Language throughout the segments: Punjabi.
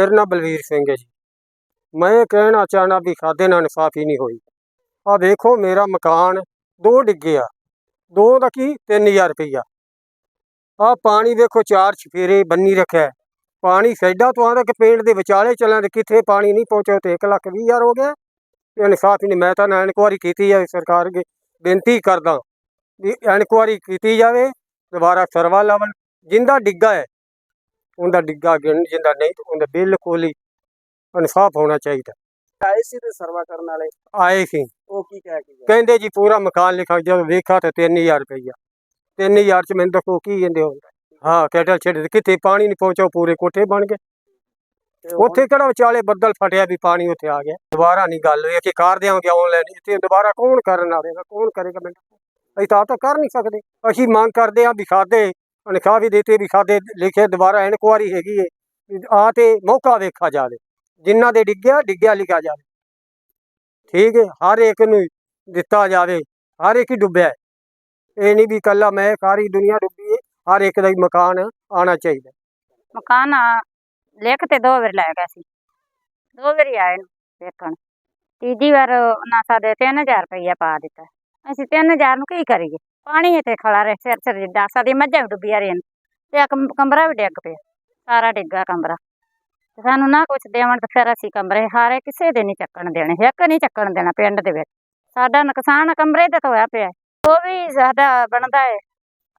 ਮੇਰਾ ਨਾਮ ਬਲਵੀਰ ਸਿੰਘ ਹੈ ਜੀ। ਮੈਂ ਇਹ ਕਹਿਣਾ ਚਾਹਣਾ ਵੀ ਖਾਦੇ ਨਾਲ ਇਨਸਾਫੀ ਨਹੀਂ ਹੋਈ। ਆ ਵੇਖੋ ਮੇਰਾ ਮਕਾਨ ਦੋ ਡਿੱਗੇ ਆ। ਦੋ ਦਾ ਕੀ? 3000 ਰੁਪਈਆ। ਆ ਪਾਣੀ ਵੇਖੋ ਚਾਰ ਛਫੇਰੇ ਬੰਨੀ ਰੱਖਿਆ ਪਾਣੀ ਸੈਡਾ ਤੋਂ ਆਉਂਦਾ ਕਿ ਪਿੰਡ ਦੇ ਵਿਚਾਲੇ ਚੱਲਾਂ ਤੇ ਕਿੱਥੇ ਪਾਣੀ ਨਹੀਂ ਪਹੁੰਚਿਆ ਤੇ 1 ਲੱਖ ਵੀਹ ਹਜ਼ਾਰ ਹੋ ਗਿਆ। ਇਨਸਾਫ਼ੀ ਇਨਸਾਫ ਨਹੀਂ। ਮੈਂ ਤਾਂ ਨਾ ਇਨਕੁਆਰੀ ਕੀਤੀ ਹੈ ਸਰਕਾਰ ਅੱਗੇ। ਬੇਨਤੀ ਕਰਦਾ ਵੀ ਇਨਕੁਆਰੀ ਕੀਤੀ ਜਾਵੇ, ਦੁਬਾਰਾ ਸਰਵਾ ਲਾਵਣ। ਜਿੰਦਾ ਡਿੱਗਾ ਹੈ ਉਹਦਾ ਡਿੱਗਾ ਗਿਣ ਜਿੰਦਾ ਨਹੀਂ ਤਾਂ ਉਹਦਾ ਬਿਲਕੁਲ ਹੀ ਇਨਸਾਫ ਹੋਣਾ ਚਾਹੀਦਾ। ਆਏ ਸੀ ਤੇ ਸਰਵਾ ਕਰਨ ਵਾਲੇ? ਆਏ ਸੀ। ਉਹ ਕੀ ਕਹਿ ਕੇ ਗਏ? ਕਹਿੰਦੇ ਜੀ ਪੂਰਾ ਮਕਾਨ ਲਿਖਾ ਜਦੋਂ ਵੇਖਿਆ ਤਾਂ 3000 ਰੁਪਈਆ। 3000 ਚ ਮੈਨੂੰ ਦੱਸੋ ਕੀ ਕਹਿੰਦੇ ਹੋ ਹਾਂ ਕੈਟਲ ਛੱਡ ਕਿਤੇ ਪਾਣੀ ਨਹੀਂ ਪਹੁੰਚਾ ਪੂਰੇ ਕੋਠੇ ਬਣ ਗਏ। ਉੱਥੇ ਕਿਹੜਾ ਵਿਚਾਲੇ ਬੱਦਲ ਫਟਿਆ ਵੀ ਪਾਣੀ ਉੱਥੇ ਆ ਗਿਆ। ਦੁਬਾਰਾ ਨਹੀਂ ਗੱਲ ਹੋਈ ਕਿ ਕਰ ਦਿਆਂਗੇ ਆਨਲਾਈਨ ਇੱਥੇ ਦੁਬਾਰਾ ਕੌਣ ਕਰਨ ਆਵੇਗਾ ਕੌਣ ਕਰੇਗਾ ਮੈਨੂੰ? ਅਸੀਂ ਤਾਂ ਤਾਂ ਕਰ ਨਹੀਂ ਸਕਦੇ। ਅਸੀਂ ਮੰਗ ਕਰਦੇ ਹਾਂ ਵੀ ਸਾਡੇ ਅਨਖਾ ਵੀ ਦਿੱਤੇ, ਵੀ ਸਾਡੇ ਲਿਖੇ ਦੁਬਾਰਾ ਇਨਕੁਆਰੀ ਹੈਗੀ ਹੈ ਆ ਤੇ ਮੌਕਾ ਵੇਖਾ ਜਾਵੇ। ਜਿਨ੍ਹਾਂ ਦੇ ਡਿੱਗਿਆ ਡਿੱਗਿਆ ਲਿਖਿਆ ਜਾਵੇ। ਠੀਕ ਹੈ ਹਰ ਇੱਕ ਨੂੰ ਦਿੱਤਾ ਜਾਵੇ, ਹਰ ਇੱਕ ਹੀ ਡੁੱਬਿਆ ਇਹ ਨਹੀਂ ਵੀ ਕੱਲਾ ਮੈਂ, ਸਾਰੀ ਦੁਨੀਆ ਡੁੱਬੀ ਹੈ ਹਰ ਇੱਕ ਦਾ ਹੀ ਮਕਾਨ ਆਣਾ ਚਾਹੀਦਾ। ਮਕਾਨ ਲਿਖ ਤੇ ਦੋ ਵਾਰ ਲੈ ਗਿਆ ਸੀ। ਦੋ ਵਾਰੀ ਆਏ ਨੂੰ ਵੇਖਣ। ਤੀਜੀ ਵਾਰ ਉਹਨਾਂ ਸਾਡੇ 3000 ਰੁਪਇਆ ਪਾ ਦਿੱਤਾ। ਅਸੀਂ 3000 ਨੂੰ ਕੀ ਕਰੀਏ? ਪਾਣੀ ਇੱਥੇ ਖੜਾ ਰਹੇ, ਸਿਰ ਸਿਰ ਜਿੱਡਾ ਸਾਡੀ ਮੱਝਾਂ ਵੀ ਡੁੱਬੀਆਂ ਰਹੀਆਂ ਤੇ ਇੱਕ ਕਮਰਾ ਵੀ ਡਿੱਗ ਪਿਆ, ਸਾਰਾ ਡਿੱਗਾ ਕਮਰਾ। ਤੇ ਸਾਨੂੰ ਨਾ ਕੁਛ ਦੇਵਣ ਤੇ ਫਿਰ ਅਸੀਂ ਕਮਰੇ ਹਾਰੇ ਕਿਸੇ ਦੇ ਨਹੀਂ ਚੱਕਣ ਦੇਣੇ, ਇੱਕ ਨਹੀਂ ਚੱਕਣ ਦੇਣਾ ਪਿੰਡ ਦੇ ਵਿੱਚ। ਸਾਡਾ ਨੁਕਸਾਨ ਕਮਰੇ ਦਾ ਤਾਂ ਹੋਇਆ ਪਿਆ, ਉਹ ਵੀ ਸਾਡਾ ਬਣਦਾ ਹੈ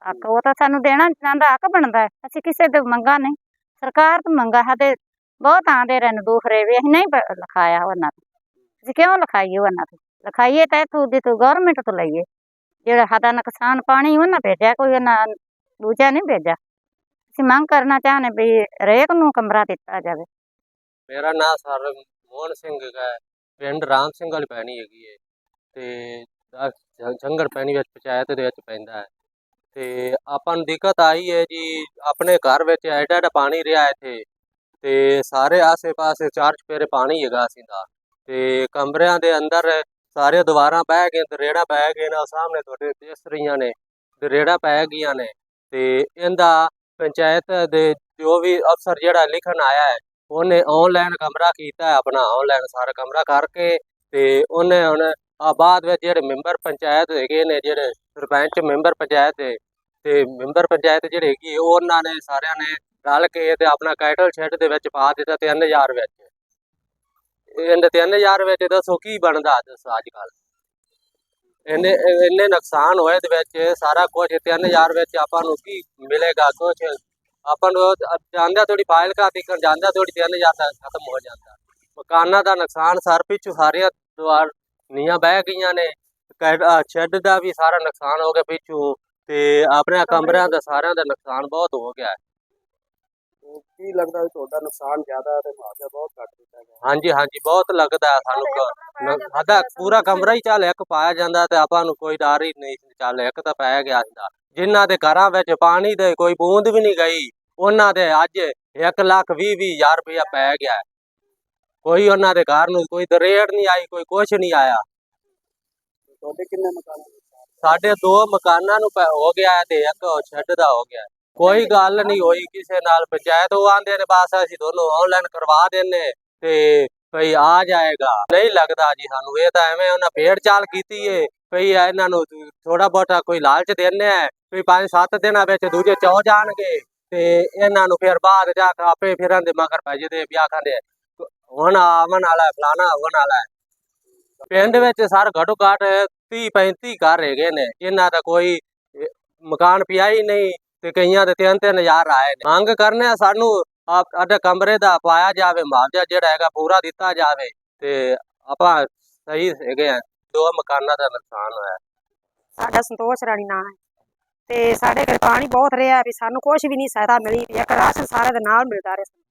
ਹੱਕ ਉਹ ਤਾਂ ਸਾਨੂੰ ਦੇਣਾ ਚਾਹੁੰਦਾ ਹੱਕ ਬਣਦਾ ਹੈ ਅਸੀਂ ਕਿਸੇ ਤੋਂ ਮੰਗਾ ਨਹੀਂ। ਸਰਕਾਰ ਤੋਂ ਮੰਗਾ, ਸਾਡੇ ਬਹੁਤ ਆਂਦੇ ਰਹਿਣ ਦੂਸਰੇ ਵੀ ਅਸੀਂ ਨਹੀਂ ਪ- ਲਿਖਾਇਆ ਉਹਨਾਂ ਤੋਂ। ਅਸੀਂ ਕਿਉਂ ਲਿਖਾਈਏ ਉਹਨਾਂ ਤੋਂ? ਲਿਖਾਈਏ ਤਾਂ ਇੱਥੋਂ ਦੀ ਤੋਂ ਗਵਰਨਮੈਂਟ ਤੋਂ ਲਈਏ। ਜਿਹੜਾ ਸਾਡਾ ਨੁਕਸਾਨ ਪਾਣੀ ਉਹਨਾਂ ਭੇਜਿਆ, ਕੋਈ ਉਹਨਾਂ ਦੂਜਾ ਨਹੀਂ ਭੇਜਿਆ। ਅਸੀਂ ਮੰਗ ਕਰਨਾ ਚਾਹੁੰਦੇ ਵੀ ਹਰੇਕ ਨੂੰ ਕਮਰਾ ਦਿੱਤਾ ਜਾਵੇ। ਮੇਰਾ ਨਾਮ ਸਰ ਮੋਹਨ ਸਿੰਘ ਹੈ। ਪਿੰਡ ਰਾਮ ਸਿੰਘ ਵਾਲੀ ਪੈਣੀ ਹੈਗੀ ਹੈ। ਤੇ ਆਹ ਪੈਣੀ ਵਿੱਚ, ਪੰਚਾਇਤ ਦੇ ਵਿੱਚ ਪੈਂਦਾ ਹੈ। ਤੇ ਆਪਾਂ ਨੂੰ ਦਿੱਕਤ ਆਈ ਹੈ ਜੀ, ਆਪਣੇ ਘਰ ਵਿੱਚ ਐਡਾ ਐਡਾ ਪਾਣੀ ਰਿਹਾ ਇੱਥੇ। ਤੇ ਸਾਰੇ ਆਸੇ-ਪਾਸੇ ਚਾਰ ਚਪੇਰੇ ਪਾਣੀ ਹੈਗਾ ਅਸੀਂ ਦਾ। ਤੇ ਕਮਰਿਆਂ ਦੇ ਅੰਦਰ ਸਾਰੇ ਦੀਵਾਰਾਂ ਪੈ ਗਏ ਦਰੇੜਾ ਪੈ ਗਏ ਨੇ ਸਾਹਮਣੇ ਤੁਹਾਡੇ ਦਿਸ ਰਹੀਆਂ ਨੇ ਦਰੇੜਾ ਪੈ ਗਈਆਂ ਨੇ ਤੇ ਇਹਦਾ ਪੰਚਾਇਤ ਦੇ ਜੋ ਵੀ ਅਫਸਰ ਜਿਹੜਾ ਲਿਖਣ ਆਇਆ ਹੈ ਉਹਨੇ ਆਨਲਾਈਨ ਕਮਰਾ ਕੀਤਾ ਆਪਣਾ ਆਨਲਾਈਨ ਸਾਰਾ ਕਮਰਾ ਕਰਕੇ ਤੇ ਉਹਨੇ ਹੁਣ ਆ ਬਾਅਦ ਵਿੱਚ ਜਿਹੜੇ ਮੈਂਬਰ ਪੰਚਾਇਤ ਹੈਗੇ ਨੇ ਜਿਹੜੇ ਸਰਪੰਚ ਮੈਂਬਰ ਪੰਚਾਇਤ ਦੇ ਤੇ ਮੈਂਬਰ ਪੰਚਾਇਤ ਜਿਹੜੇ ਹੈਗੀ ਹੈ, ਉਹਨਾਂ ਨੇ ਸਾਰਿਆਂ ਨੇ ਰਲ ਕੇ ਤੇ ਆਪਣਾ ਕੈਟਲ ਸ਼ੈੱਡ ਦੇ ਵਿੱਚ ਪਾ ਦਿੱਤਾ 3000 ਵਿੱਚ। ਇਹਦੇ 3000 ਵਿੱਚ ਦੱਸੋ ਕੀ ਬਣਦਾ ਦੱਸੋ ਅੱਜ ਕੱਲ ਇੰਨੇ ਇੰਨੇ ਨੁਕਸਾਨ ਹੋਏ ਦੇ ਵਿੱਚ ਸਾਰਾ ਕੁਝ 3000 ਵਿੱਚ ਆਪਾਂ ਨੂੰ ਕੀ ਮਿਲੇਗਾ ਕੁਝ ਆਪਾਂ ਨੂੰ ਜਾਂਦਾ ਥੋੜੀ ਫਾਈਲ ਕਾ ਤਿਕਰ ਜਾਂਦਾ ਥੋੜੀ 3000 ਦਾ ਖਤਮ ਹੋ ਜਾਂਦਾ। ਮਕਾਨਾਂ ਦਾ ਨੁਕਸਾਨ ਸਰ ਪਿੱਛੋਂ ਸਾਰੀਆਂ ਦੀਵਾਰ ਨੀਆਂ ਬਹਿ ਗਈਆਂ ਨੇ। ਸ਼ੈੱਡ ਦਾ ਵੀ ਸਾਰਾ ਨੁਕਸਾਨ ਹੋ ਗਿਆ ਪਿੱਛੋਂ ਤੇ ਆਪਣੇ ਕਮਰਿਆਂ ਦਾ ਸਾਰਿਆਂ ਦਾ ਨੁਕਸਾਨ ਬਹੁਤ ਹੋ ਗਿਆ। ਤੇ ਕੀ ਲੱਗਦਾ ਵੀ ਤੁਹਾਡਾ ਨੁਕਸਾਨ ਜ਼ਿਆਦਾ ਹੈ ਤੇ ਮੁਆਵਜ਼ਾ ਬਹੁਤ ਘੱਟ ਦਿੱਤਾ ਗਿਆ ਹਾਂਜੀ ਹਾਂਜੀ ਬਹੁਤ ਲੱਗਦਾ ਹੈ ਸਾਨੂੰ ਕ- ਨ- ਸਾਡਾ ਪੂਰਾ ਕਮਰਾ ਹੀ ਚੱਲ ਇੱਕ ਪਾਇਆ ਜਾਂਦਾ ਤੇ ਆਪਾਂ ਨੂੰ ਕੋਈ ਡਰ ਹੀ ਨਹੀਂ ਸੀ, ਚੱਲ ਇੱਕ ਤਾਂ ਪੈ ਗਿਆ ਹੁੰਦਾ ਜਿਨ੍ਹਾਂ ਦੇ ਘਰਾਂ ਵਿੱਚ ਪਾਣੀ ਦੇ ਕੋਈ ਬੂੰਦ ਵੀ ਨਹੀਂ ਗਈ ਉਹਨਾਂ ਦੇ ਅੱਜ 1 ਲੱਖ ਵੀਹ ਵੀਹ ਹਜ਼ਾਰ ਰੁਪਇਆ ਪੈ ਗਿਆ ਹੈ। ਕੋਈ ਉਹਨਾਂ ਦੇ ਘਰ ਨੂੰ ਕੋਈ ਦਰੇੜ ਨਹੀਂ ਆਈ ਕੋਈ ਕੁਛ ਨਹੀਂ ਆਇਆ ਤੁਹਾਡੇ ਕਿੰਨੇ ਮਕਾਨ? ਸਾਡੇ ਦੋ ਮਕਾਨਾਂ ਨੂੰ ਪੈ- ਹੋ ਗਿਆ ਹੈ ਤੇ ਇੱਕ ਛੱਡ ਦਾ ਹੋ ਗਿਆ ਹੈ। ਕੋਈ ਗੱਲ ਨਹੀਂ ਹੋਈ ਕਿਸੇ ਨਾਲ, ਪੰਚਾਇਤ ਉਹ ਆਂਦੇ ਨੇ, ਬਸ ਅਸੀਂ ਦੋਨੋਂ ਆਨਲਾਈਨ ਕਰਵਾ ਦਿੰਨੇ ਤੇ ਭਈ ਆ ਜਾਏਗਾ। ਨਹੀਂ ਲੱਗਦਾ ਜੀ ਸਾਨੂੰ, ਇਹ ਤਾਂ ਐਵੇਂ ਉਹਨਾਂ ਪੇੜ ਚਾਲ ਕੀਤੀ ਏ, ਭਈ ਇਹਨਾਂ ਨੂੰ ਥੋੜਾ ਬਹੁਤਾ ਕੋਈ ਲਾਲਚ ਦਿੰਨੇ ਆ ਵੀ ਪੰਜ ਸੱਤ ਦਿਨਾਂ ਵਿੱਚ ਦੂਜੇ ਚੌ ਜਾਣਗੇ ਤੇ ਇਹਨਾਂ ਨੂੰ ਫਿਰ ਬਾਅਦ ਜਾ ਕੇ ਆਪੇ ਫਿਰਾਂ ਦੇ ਮਗਰ ਪੈ ਜਦੇ ਵਿਆਹ ਖਾਂਦੇ ਹੁਣ ਆਵਣ ਵਾਲਾ ਫਲਾਣਾ ਆਵਣ ਵਾਲਾ ਪਿੰਡ ਵਿੱਚ ਸਰ ਘੱਟੋ ਘੱਟ 30 35 ਘਰ ਹੈਗੇ ਨੇ, ਇਹਨਾਂ ਦਾ ਕੋਈ ਮਕਾਨ ਪਿਆ ਹੀ ਨਹੀਂ ਤੇ ਕਈਆਂ ਦੇ ਤਿੰਨ ਤਿੰਨ ਹਜ਼ਾਰ ਆਏ ਨੇ। ਮੰਗ ਕਰਨੇ ਆ ਸਾਨੂੰ ਸਾਡੇ ਕਮਰੇ ਦਾ ਪਾਇਆ ਜਾਵੇ, ਮੁਆਵਜ਼ਾ ਜਿਹੜਾ ਹੈਗਾ ਪੂਰਾ ਦਿੱਤਾ ਜਾਵੇ ਤੇ ਆਪਾਂ ਸਹੀ ਹੈਗੇ ਆ। ਦੋ ਮਕਾਨਾਂ ਦਾ ਨੁਕਸਾਨ ਹੋਇਆ। ਸਾਡਾ ਸੰਤੋਸ਼ ਰਾਣੀ ਨਾਂ ਹੈ। ਤੇ ਸਾਡੇ ਘਰ ਪਾਣੀ ਬਹੁਤ ਰਿਹਾ ਵੀ ਸਾਨੂੰ ਕੁਝ ਵੀ ਨਹੀਂ ਸਹਾਇਤਾ ਮਿਲੀ ਇੱਕ ਰਾਸ਼ਨ ਸਾਰੇ ਦੇ ਨਾਲ ਮਿਲਦਾ ਰਿਹਾ।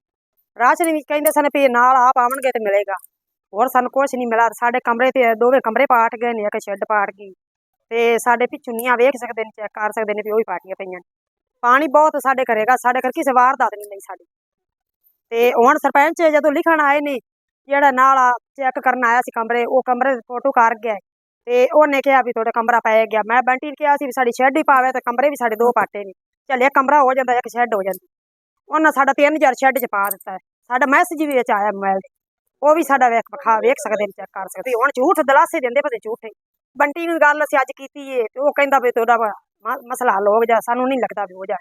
ਰਾਸ਼ਨ ਵੀ ਕਹਿੰਦੇ ਸਨ ਵੀ ਨਾਲ ਆਪ ਆਵਣਗੇ ਤੇ ਮਿਲੇਗਾ। ਹੋਰ ਸਾਨੂੰ ਕੁਝ ਨਹੀਂ ਮਿਲਾ ਸਾਡੇ ਕਮਰੇ ਤੇ ਦੋਵੇਂ ਕਮਰੇ ਪਾਟ ਗਏ ਨੇ, ਇੱਕ ਸ਼ੈੱਡ ਪਾਟ ਗਈ। ਤੇ ਸਾਡੇ ਪਿੱਛੋਂ ਨੀਆਂ ਵੇਖ ਸਕਦੇ ਨੇ, ਚੈੱਕ ਕਰ ਸਕਦੇ ਨੇ ਵੀ ਉਹ ਵੀ ਪਾਟੀਆਂ ਪਈਆਂ ਨੇ। ਪਾਣੀ ਬਹੁਤ ਸਾਡੇ ਘਰੇਗਾ ਸਾਡੇ ਘਰ ਕਿਸੇ ਵਾਰਦਾਤ ਨਹੀਂ ਲਈ ਸਾਡੀ। ਤੇ ਹੁਣ ਸਰਪੰਚ ਜਦੋਂ ਲਿਖਣ ਆਏ ਨੇ, ਜਿਹੜਾ ਨਾਲ ਚੈੱਕ ਕਰਨ ਆਇਆ ਸੀ ਕਮਰੇ, ਉਹ ਕਮਰੇ ਦੀ ਫੋਟੋ ਕਰ ਗਿਆ ਤੇ ਉਹਨੇ ਕਿਹਾ ਵੀ ਤੁਹਾਡਾ ਕਮਰਾ ਪੈ ਗਿਆ। ਮੈਂ ਬੰਟੀ ਨੂੰ ਕਿਹਾ ਸੀ ਵੀ ਸਾਡੀ ਸ਼ੈੱਡ ਹੀ ਪਾਵੇ ਤੇ ਕਮਰੇ ਵੀ ਸਾਡੇ ਦੋ ਪਾਟੇ ਨੇ। ਚੱਲ ਇੱਕ ਕਮਰਾ ਹੋ ਜਾਂਦਾ, ਇੱਕ ਸ਼ੈੱਡ ਹੋ ਜਾਂਦੀ। ਉਹਨਾਂ ਸਾਡਾ 3000 ਸ਼ੈੱਡ ਚ ਪਾ ਦਿੱਤਾ ਹੈ। ਸਾਡਾ ਮੈਸੇਜ ਵੀ ਵਿੱਚ ਆਇਆ ਮੋਬਾਈਲ ਤੇ। ਉਹ ਵੀ ਸਾਡਾ ਵੇਖ ਵਿਖਾ ਵੇਖ ਸਕਦੇ ਨੇ ਚੈੱਕ ਕਰ ਸਕਦੇ। ਹੁਣ ਝੂਠ ਦਲਾਸੇ ਦਿੰਦੇ ਪਤੇ ਝੂਠੇ। ਬੰਟੀ ਨੂੰ ਗੱਲ ਅਸੀਂ ਅੱਜ ਕੀਤੀ ਏ, ਤੇ ਉਹ ਕਹਿੰਦਾ ਵੀ ਤੁਹਾਡਾ ਮ- ਮਸਲਾ ਹੱਲ ਹੋ ਜਾ ਸਾਨੂੰ ਨਹੀਂ ਲੱਗਦਾ ਵੀ ਹੋ ਜਾ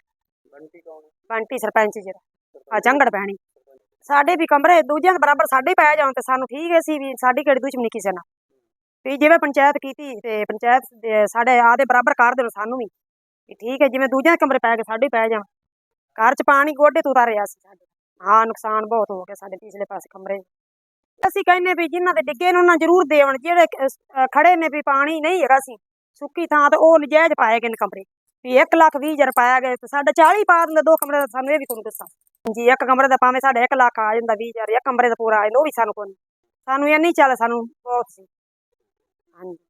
ਬੰਟੀ ਕੌਣ ਹੈ? ਬੰਟੀ ਸਰਪੰਚ ਜਿਹੜਾ ਆ ਜੰਗੜ ਪੈਣੀ। ਸਾਡੇ ਵੀ ਕਮਰੇ ਦੂਜਿਆਂ ਦੇ ਬਰਾਬਰ ਸਾਡੇ ਹੀ ਪੈ ਜਾਣ ਤੇ ਸਾਨੂੰ ਠੀਕ ਹੈ ਸੀ ਵੀ ਸਾਡੀ ਕਿਹੜੀ ਦੁਸ਼ਮਣੀ ਕਿਸੇ ਨਾਲ। ਵੀ ਜਿਵੇਂ ਪੰਚਾਇਤ ਕੀਤੀ ਤੇ ਪੰਚਾਇਤ ਦੇ ਸਾਡੇ ਆਦੇ ਬਰਾਬਰ ਕਰ ਦੇਣ ਸਾਨੂੰ ਵੀ। ਵੀ ਠੀਕ ਹੈ ਜਿਵੇਂ ਦੂਜਿਆਂ ਦੇ ਕਮਰੇ ਪੈ ਗਏ ਸਾਡੇ ਹੀ ਪੈ ਜਾਣ। ਘਰ ਚ ਪਾਣੀ ਗੋਡੇ ਤੋਂ ਉਤਾਰਿਆ ਸੀ ਸਾਡੇ। ਹਾਂ ਨੁਕਸਾਨ ਬਹੁਤ ਹੋ ਗਿਆ ਸਾਡੇ ਪਿਛਲੇ ਪਾਸੇ ਕਮਰੇ ਅਸੀਂ ਕਹਿੰਨੇ ਵੀ ਜਿਨ੍ਹਾਂ ਦੇ ਡਿੱਗੇ ਨੇ ਉਹਨਾਂ ਜ਼ਰੂਰ ਦੇਵਣ। ਜਿਹੜੇ ਅਹ, ਖੜੇ ਨੇ ਵੀ ਪਾਣੀ ਨਹੀਂ ਹੈਗਾ ਸੀ। ਸੁੱਕੀ ਥਾਂ ਤੇ ਉਹ ਨਜਾਇਜ਼ ਪਾਏ ਗਏ ਨੇ ਕਮਰੇ। ਵੀ 1 ਲੱਖ 20 ਹਜ਼ਾਰ ਪਾਇਆ ਗਿਆ ਤੇ ਸਾਡਾ 40 ਪਾ ਦਿੰਦੇ, ਦੋ ਕਮਰੇ ਦਾ ਸਾਨੂੰ ਇਹ ਵੀ ਤੁਹਾਨੂੰ ਦੱਸਾਂ। ਜੀ, ਇੱਕ ਕਮਰੇ ਦਾ ਭਾਵੇਂ ਸਾਡਾ 1 ਲੱਖ ਆ ਜਾਂਦਾ 20 ਹਜ਼ਾਰ, ਇੱਕ ਕਮਰੇ ਦਾ ਪੂਰਾ ਆ ਜਾਂਦਾ, ਉਹ ਵੀ ਸਾਨੂੰ ਕੋਈ ਸਾਨੂੰ ਇਹ ਨਹੀਂ ਚੱਲ, ਸਾਨੂੰ ਬਹੁਤ ਸੀ। ਹਾਂਜੀ।